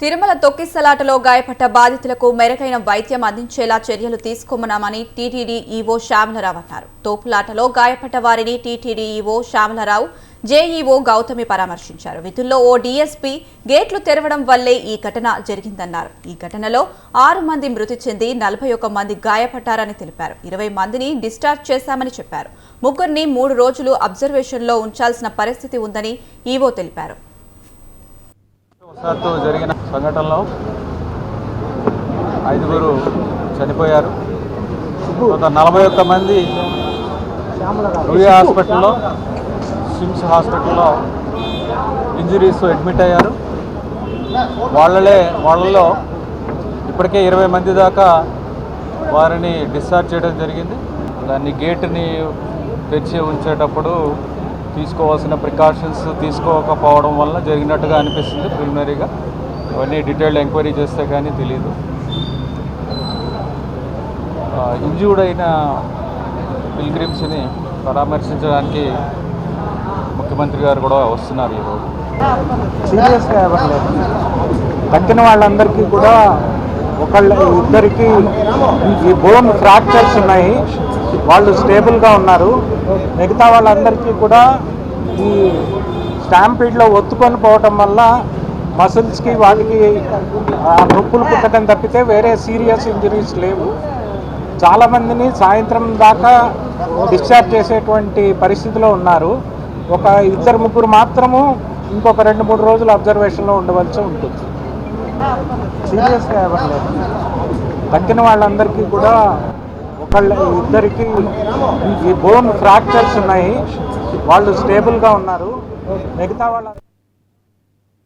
తిరుమల తొక్కిసలాటలో గాయపడ్డ బాధితులకు మెరుగైన వైద్యం అందించేలా చర్యలు తీసుకోమన్నామని టీటీడీ ఈవో శ్యామలరావు అన్నారు. తోపులాటలో గాయపడ్డ వారిని టీటీడీ ఈవో శ్యామలరావు జేఈఓ గౌతమి పరామర్శించారు. విధుల్లో ఓ డీఎస్పీ గేట్లు తెరవడం వల్లే ఈ ఘటన జరిగిందన్నారు. ఈ ఘటనలో ఆరు మంది మృతి చెంది నలభై ఒక్క మంది గాయపడ్డారని తెలిపారు. ఇరవై మందిని డిశ్చార్జ్ చేశామని చెప్పారు. ముగ్గురిని మూడు రోజులు అబ్జర్వేషన్లో ఉంచాల్సిన పరిస్థితి ఉందని ఈవో తెలిపారు. వశాత్తు జరిగిన సంఘటనలో ఐదుగురు చనిపోయారు. గత నలభై ఒక్క మంది రూయా హాస్పిటల్లో సిమ్స్ హాస్పిటల్లో ఇంజరీస్ అడ్మిట్ అయ్యారు. వాళ్ళలే వాళ్ళలో ఇప్పటికే ఇరవై మంది దాకా వారిని డిశ్చార్జ్ చేయడం జరిగింది. దాన్ని గేటుని తెరిచి ఉంచేటప్పుడు తీసుకోవాల్సిన ప్రికాషన్స్ తీసుకోకపోవడం వల్ల జరిగినట్టుగా అనిపిస్తుంది ప్రిలిమినరీగా. ఇవన్నీ డీటెయిల్డ్ ఎంక్వైరీ చేస్తే కానీ తెలియదు ఇంజూర్డ్ అయిన పిల్గ్రిమ్స్ని పరామర్శించడానికి ముఖ్యమంత్రి గారు కూడా వస్తున్నారు ఈరోజు సీరియస్గా ఎవరు లేదు తగ్గిన వాళ్ళందరికీ కూడా ఒకళ్ళ ఇద్దరికి ఈ బోన్ ఫ్రాక్చర్స్ ఉన్నాయి. వాళ్ళు స్టేబుల్గా ఉన్నారు. మిగతా వాళ్ళందరికీ కూడా ఈ స్టాంపీడ్లో ఒత్తుకొని పోవటం వల్ల మసిల్స్కి వాటికి నొప్పులు పుట్టడం తప్పితే వేరే సీరియస్ ఇంజరీస్ లేవు. చాలామందిని సాయంత్రం దాకా డిశ్చార్జ్ చేసేటువంటి పరిస్థితిలో ఉన్నారు. ఒక ఇద్దరు ముగ్గురు మాత్రము ఇంకొక రెండు మూడు రోజులు అబ్జర్వేషన్లో ఉండవలసి ఉంటుంది. సీరియస్గా ఎవరు లేదు తగ్గిన వాళ్ళందరికీ కూడా ఒకళ్ళ ఇద్దరికి ఈ బోన్ ఫ్రాక్చర్స్ ఉన్నాయి. వాళ్ళు స్టేబుల్గా ఉన్నారు. మిగతా వాళ్ళ